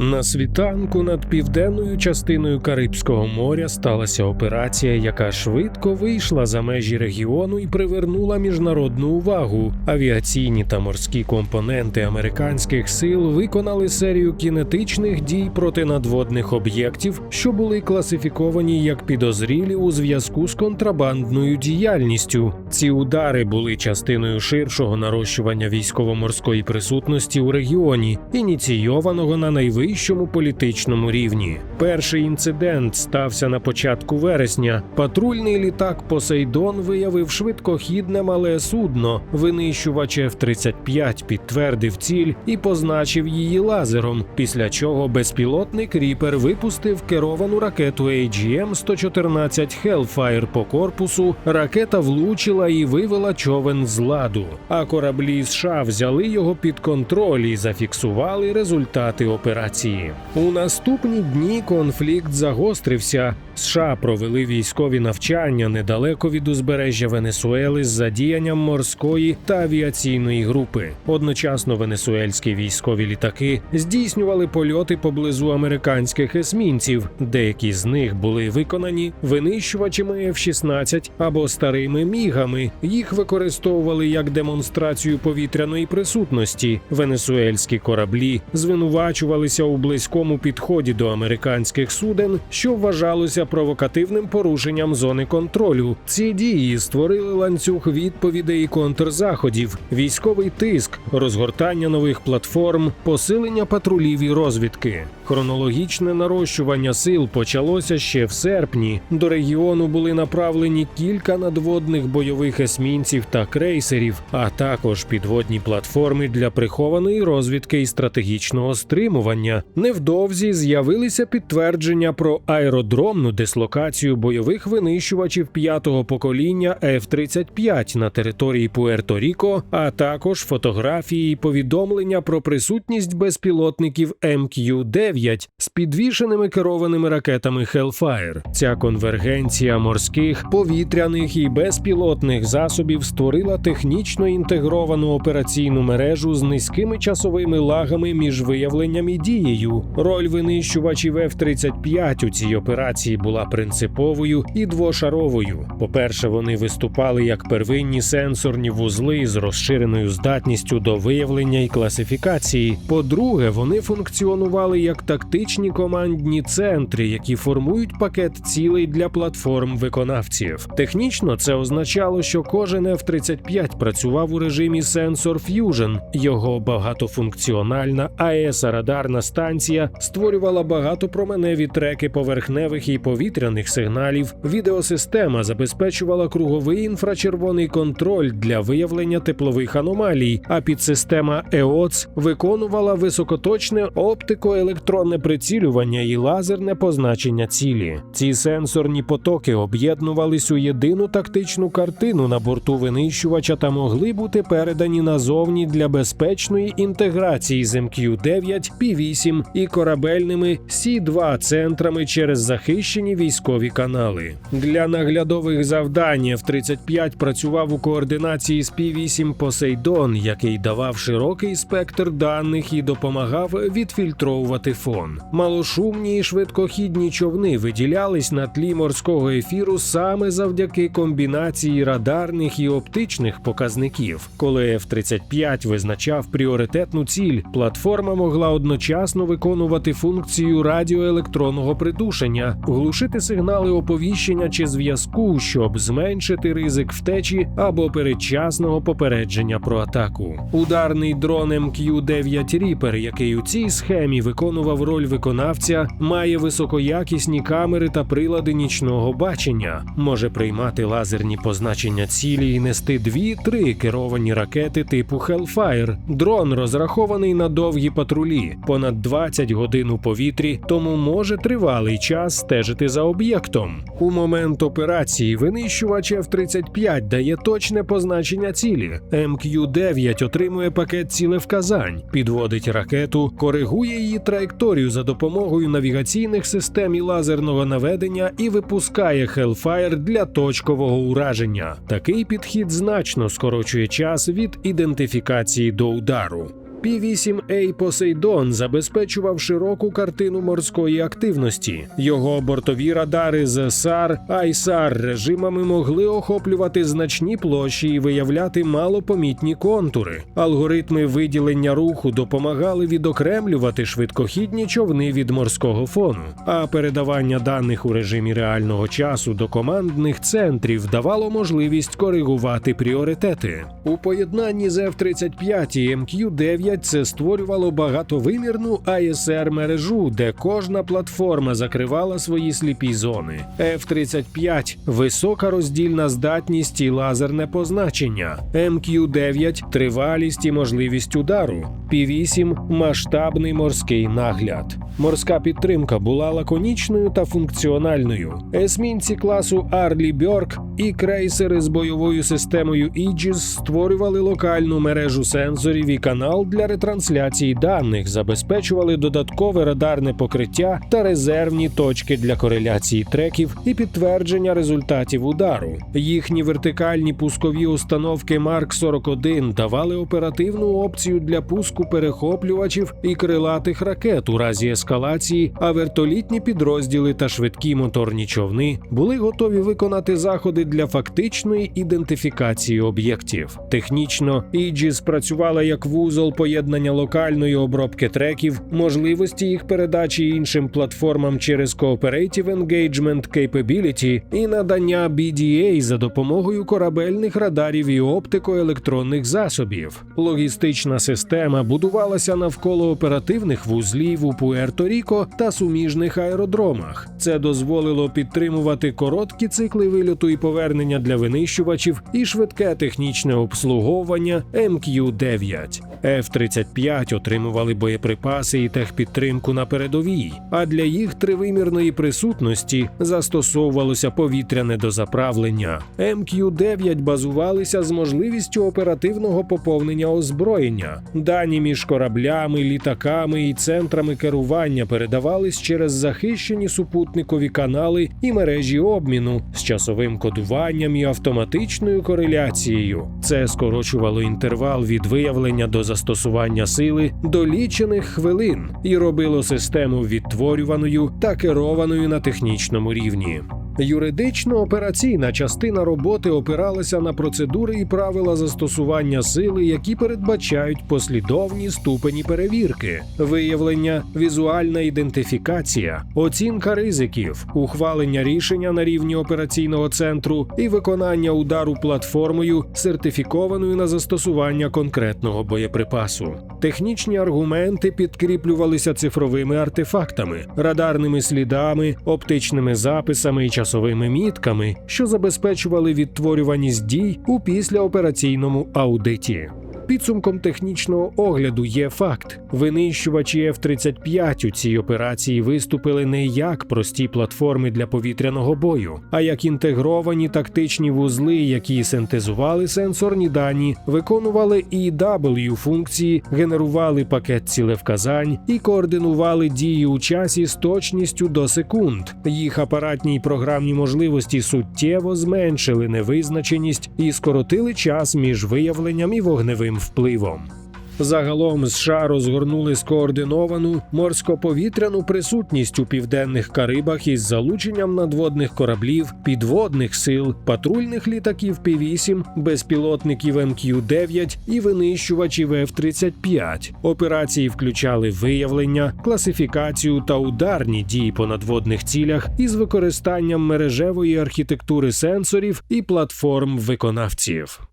На світанку над південною частиною Карибського моря сталася операція, яка швидко вийшла за межі регіону і привернула міжнародну увагу. Авіаційні та морські компоненти американських сил виконали серію кінетичних дій проти надводних об'єктів, що були класифіковані як підозрілі у зв'язку з контрабандною діяльністю. Ці удари були частиною ширшого нарощування військово-морської присутності у регіоні, ініційованого на найвищому політичному рівні. Перший інцидент стався на початку вересня. Патрульний літак Посейдон виявив швидкохідне мале судно. Винищувач F-35 підтвердив ціль і позначив її лазером. Після чого безпілотник Ріпер випустив керовану ракету AGM-114 Hellfire по корпусу. Ракета влучила і вивела човен з ладу. А кораблі США взяли його під контроль і зафіксували результати операції. У наступні дні конфлікт загострився. США провели військові навчання недалеко від узбережжя Венесуели з задіянням морської та авіаційної групи. Одночасно венесуельські військові літаки здійснювали польоти поблизу американських есмінців. Деякі з них були виконані винищувачами F-16 або старими мігами. Їх використовували як демонстрацію повітряної присутності. Венесуельські кораблі звинувачувалися у близькому підході до американських суден, що вважалося провокативним порушенням зони контролю. Ці дії створили ланцюг відповідей і контрзаходів, військовий тиск, розгортання нових платформ, посилення патрулів і розвідки. Хронологічне нарощування сил почалося ще в серпні. До регіону були направлені кілька надводних бойових есмінців та крейсерів, а також підводні платформи для прихованої розвідки і стратегічного стримування. Невдовзі з'явилися підтвердження про аеродромну дислокацію бойових винищувачів п'ятого покоління F-35 на території Пуерто-Ріко, а також фотографії і повідомлення про присутність безпілотників МК-9 з підвішеними керованими ракетами Hellfire. Ця конвергенція морських, повітряних і безпілотних засобів створила технічно інтегровану операційну мережу з низькими часовими лагами між виявленням і дією. Роль винищувачів F-35 у цій операції була принциповою і двошаровою. По-перше, вони виступали як первинні сенсорні вузли з розширеною здатністю до виявлення і класифікації. По-друге, вони функціонували як тактичні командні центри, які формують пакет цілей для платформ виконавців. Технічно це означало, що кожен F-35 працював у режимі Sensor Fusion. Його багатофункціональна АЕС радарна станція створювала багатопроменеві треки поверхневих і повітряних сигналів. Відеосистема забезпечувала круговий інфрачервоний контроль для виявлення теплових аномалій, а підсистема EOTS виконувала високоточне оптико-електронне прицілювання і лазерне позначення цілі. Ці сенсорні потоки об'єднувались у єдину тактичну картину на борту винищувача та могли бути передані назовні для безпечної інтеграції з МК-9, P-8 і корабельними Сі-2 центрами через захищені військові канали. Для наглядових завдань F-35 працював у координації з P-8 Посейдон, який давав широкий спектр даних і допомагав відфільтровувати фон. Малошумні і швидкохідні човни виділялись на тлі морського ефіру саме завдяки комбінації радарних і оптичних показників. Коли F-35 визначав пріоритетну ціль, платформа могла одночасно виконувати функцію радіоелектронного придушення, глушити сигнали оповіщення чи зв'язку, щоб зменшити ризик втечі або передчасного попередження про атаку. Ударний дрон МК-9 Reaper, який у цій схемі виконував роль виконавця, має високоякісні камери та прилади нічного бачення, може приймати лазерні позначення цілі і нести дві-три керовані ракети типу Hellfire. Дрон розрахований на довгі патрулі, понад 20 годин у повітрі, тому може тривалий час стежити за об'єктом. У момент операції винищувач F-35 дає точне позначення цілі. МК-9 отримує пакет цілевказань, підводить ракету, коригує її траєкторію за допомогою навігаційних систем і лазерного наведення і випускає Hellfire для точкового ураження. Такий підхід значно скорочує час від ідентифікації до удару. P-8A Посейдон забезпечував широку картину морської активності. Його бортові радари з САР, ISAR режимами могли охоплювати значні площі і виявляти малопомітні контури. Алгоритми виділення руху допомагали відокремлювати швидкохідні човни від морського фону, а передавання даних у режимі реального часу до командних центрів давало можливість коригувати пріоритети. У поєднанні з F-35 і MQ-9 це створювало багатовимірну ISR мережу, де кожна платформа закривала свої сліпі зони. F-35 – висока роздільна здатність і лазерне позначення. MQ-9 – тривалість і можливість удару. P-8 – масштабний морський нагляд. Морська підтримка була лаконічною та функціональною. Есмінці класу Арлі Бьорк і крейсери з бойовою системою Aegis створювали локальну мережу сенсорів і канал для ретрансляції даних, забезпечували додаткове радарне покриття та резервні точки для кореляції треків і підтвердження результатів удару. Їхні вертикальні пускові установки Марк 41 давали оперативну опцію для пуску перехоплювачів і крилатих ракет у разі ескалації, а вертолітні підрозділи та швидкі моторні човни були готові виконати заходи для фактичної ідентифікації об'єктів. Технічно Aegis працювала як вузол поєднання локальної обробки треків, можливості їх передачі іншим платформам через Cooperative Engagement Capability і надання BDA за допомогою корабельних радарів і оптико-електронних засобів. Логістична система будувалася навколо оперативних вузлів у Пуерто-Ріко та суміжних аеродромах. Це дозволило підтримувати короткі цикли вильоту і повернення для винищувачів і швидке технічне обслуговування МК-9. F-35 отримували боєприпаси і техпідтримку на передовій, а для їх тривимірної присутності застосовувалося повітряне дозаправлення. МК-9 базувалися з можливістю оперативного поповнення озброєння. Дані між кораблями, літаками і центрами керування передавались через захищені супутникові канали і мережі обміну з часовим кодуванням і автоматичною кореляцією. Це скорочувало інтервал від виявлення до застосування сили до лічених хвилин і робило систему відтворюваною та керованою на технічному рівні. Юридично-операційна частина роботи опиралася на процедури і правила застосування сили, які передбачають послідовні ступені перевірки, виявлення, візуальна ідентифікація, оцінка ризиків, ухвалення рішення на рівні операційного центру і виконання удару платформою, сертифікованою на застосування конкретного боєприпасу. Технічні аргументи підкріплювалися цифровими артефактами, радарними слідами, оптичними записами і часовими мітками, що забезпечували відтворюваність дій у післяопераційному аудиті. Підсумком технічного огляду є факт: винищувачі F-35 у цій операції виступили не як прості платформи для повітряного бою, а як інтегровані тактичні вузли, які синтезували сенсорні дані, виконували EW функції, генерували пакет цілевказань і координували дії у часі з точністю до секунд. Їх апаратні й програмні можливості суттєво зменшили невизначеність і скоротили час між виявленням і вогневим впливом. Загалом США розгорнули скоординовану морсько-повітряну присутність у південних Карибах із залученням надводних кораблів, підводних сил, патрульних літаків Пі-8, безпілотників МК-9 і винищувачів F-35. Операції включали виявлення, класифікацію та ударні дії по надводних цілях із використанням мережевої архітектури сенсорів і платформ виконавців.